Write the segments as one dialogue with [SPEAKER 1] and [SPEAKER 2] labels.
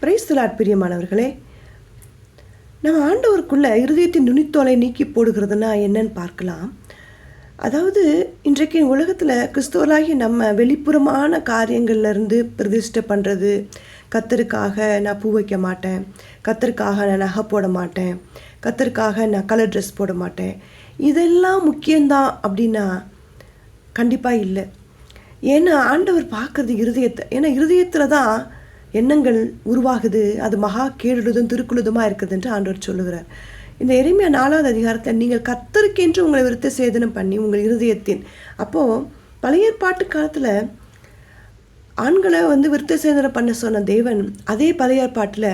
[SPEAKER 1] Praise the Lord பிரியமானவர்களே நம்ம ஆண்டவருக்குள்ள இருதயத்தின் நுனித்தோலை நீக்கி போடுகிறதுனா என்னன்னு பார்க்கலாம். அதாவது இன்றைக்கு உலகத்தில் கிறிஸ்தவராகி நம்ம வெளிப்புறமான காரியங்கள்லேருந்து பிரதிஷ்டை பண்ணுறது கத்தருக்காக நான் பூ வைக்க மாட்டேன் கத்தருக்காக நான் நகை போட மாட்டேன் கத்தருக்காக நான் கலர் ட்ரெஸ் போட மாட்டேன். இதெல்லாம் முக்கியம்தான் அப்படின்னா கண்டிப்பாக இல்லை. ஏன்னா ஆண்டவர் பார்க்கறது இருதயத்தை ஏன்னா இருதயத்தில் தான் எண்ணங்கள் உருவாகுது அது மகா கேடுழுதும் திருக்குழுதுமாக இருக்குது என்று ஆண்டவர் சொல்லுகிறார். இந்த எளிமையா நாலாவது அதிகாரத்தில் நீங்கள் கத்தருக்கென்று உங்களை விருத்த சேதனம் பண்ணி உங்கள் இருதயத்தின் அப்போது பழைய ஏற்பாட்டு காலத்தில் ஆண்களை வந்து விருத்த சேதனை பண்ண சொன்ன தேவன் அதே பழைய ஏற்பாட்டில்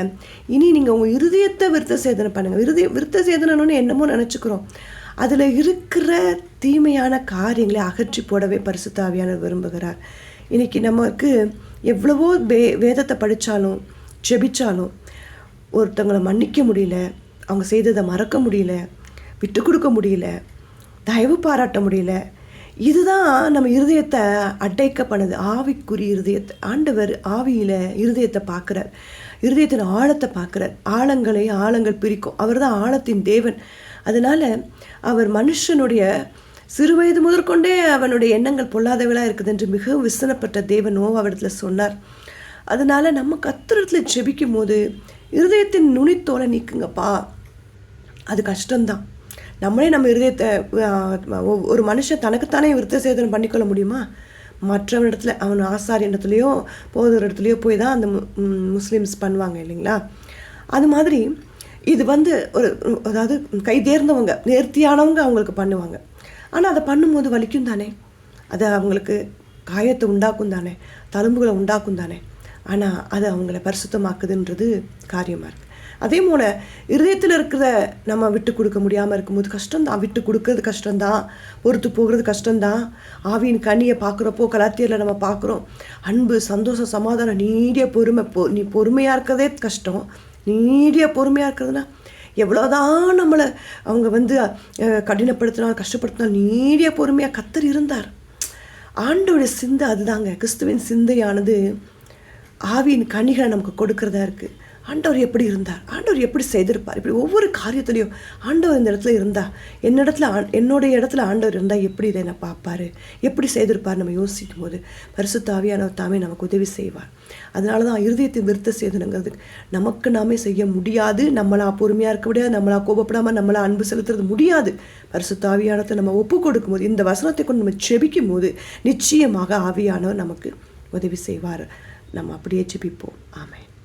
[SPEAKER 1] இனி நீங்கள் உங்கள் இருதயத்தை விருத்த சேதனை பண்ணுங்கள் இருதய விருத்த சேதனம்னு என்னமோ நினச்சிக்கிறோம். அதில் இருக்கிற தீமையான காரியங்களை அகற்றி போடவே பரிசுத்தாவியானவர் விரும்புகிறார். இன்னைக்கு நமக்கு எவ்வளவோ வே வேதத்தை படித்தாலும் ஜெபிச்சாலும் ஒருத்தவங்களை மன்னிக்க முடியல அவங்க செய்ததை மறக்க முடியல விட்டு கொடுக்க முடியல தயவு பாராட்ட முடியல இதுதான் நம்ம இருதயத்தை அடைக்க பண்ணுது. ஆவிக்குரிய இருதயத்தை. ஆண்டவர் ஆவியில் இருதயத்தை பார்க்குறார். இருதயத்தின் ஆழத்தை பார்க்குறார். ஆழங்களை ஆழங்கள் பிரிக்கும். அவர் தான் ஆழத்தின் தேவன். அதனால் அவர் மனுஷனுடைய சிறுவயது முதற்கொண்டே அவனுடைய எண்ணங்கள் பொல்லாதவளாக இருக்குது என்று மிகவும் விசனப்பட்ட தேவன் நோவாவிடத்தில் சொன்னார். அதனால் நம்ம கத்திரத்தில் ஜெபிக்கும் போது இருதயத்தின் நுனித்தோலை நீக்குங்கப்பா. அது கஷ்டம்தான். நம்மளே நம்ம இருதயத்தை ஒரு மனுஷன் தனக்குத்தானே விருத்த சேதனை பண்ணிக்கொள்ள முடியுமா? மற்றவன் இடத்துல அவன் ஆசாரி இடத்துலையோ போதர் இடத்துலையோ போய் தான் அந்த மு- பண்ணுவாங்க இல்லைங்களா? அது மாதிரி இது வந்து ஒரு அதாவது கை தேர்ந்தவங்க நேர்த்தியானவங்க அவங்களுக்கு பண்ணுவாங்க. ஆனால் அதை பண்ணும்போது வலிக்கும் தானே? அது அவங்களுக்கு காயத்தை உண்டாக்கும் தானே? தழும்புகளை உண்டாக்கும் தானே? ஆனால் அது அவங்கள பரிசுத்தமாக்குதுன்றது காரியமாக இருக்குது அதே போல் இருதயத்தில் இருக்கிறத நம்ம விட்டு கொடுக்க முடியாமல் இருக்கும்போது கஷ்டம்தான். விட்டு கொடுக்கறது கஷ்டம்தான். பொறுத்து போகிறது கஷ்டம்தான். ஆவியின் கனியை பார்க்குறப்போ கலாத்தியரில் நம்ம பார்க்குறோம் அன்பு சந்தோஷம் சமாதானம் நீடிய பொறுமை பொ நீ பொறுமையாக இருக்கிறதே கஷ்டம். நீடிய பொறுமையாக இருக்கிறதுனா எவ்வளோதான் நம்மளை அவங்க வந்து கடினப்படுத்தினால் கஷ்டப்படுத்தினால் நீடிய பொறுமையாக கத்தர் இருந்தார். ஆண்டோட சிந்தை அதுதாங்க. கிறிஸ்துவின் சிந்தையானது ஆவியின் கனிகளை நமக்கு கொடுக்கறதா இருக்குது ஆண்டவர் எப்படி இருந்தார்? ஆண்டவர் எப்படி செய்திருப்பார்? இப்படி ஒவ்வொரு காரியத்துலையும் ஆண்டவர் இந்த இடத்துல இருந்தா என்னிடத்துல ஆண் என்னுடைய இடத்துல ஆண்டவர் இருந்தால் எப்படி இதை நான் பார்ப்பாரு? எப்படி செய்திருப்பார் நம்ம யோசிக்கும் போது பரிசுத்தாவியானவர் தாமே நமக்கு உதவி செய்வார். அதனால தான் இருதயத்தை விருத்த சேதனங்கிறது நமக்கு நாமே செய்ய முடியாது. நம்மளா பொறுமையாக இருக்க முடியாது. நம்மளா கோபப்படாமல் நம்மளா அன்பு செலுத்துறது முடியாது. பரிசுத்தாவியானத்தை நம்ம ஒப்பு கொடுக்கும்போது இந்த வசனத்தை கொண்டு நம்ம செபிக்கும் போது நிச்சயமாக ஆவியானவர் நமக்கு உதவி செய்வார். நம்ம அப்படியே ஜெபிப்போம் ஆமை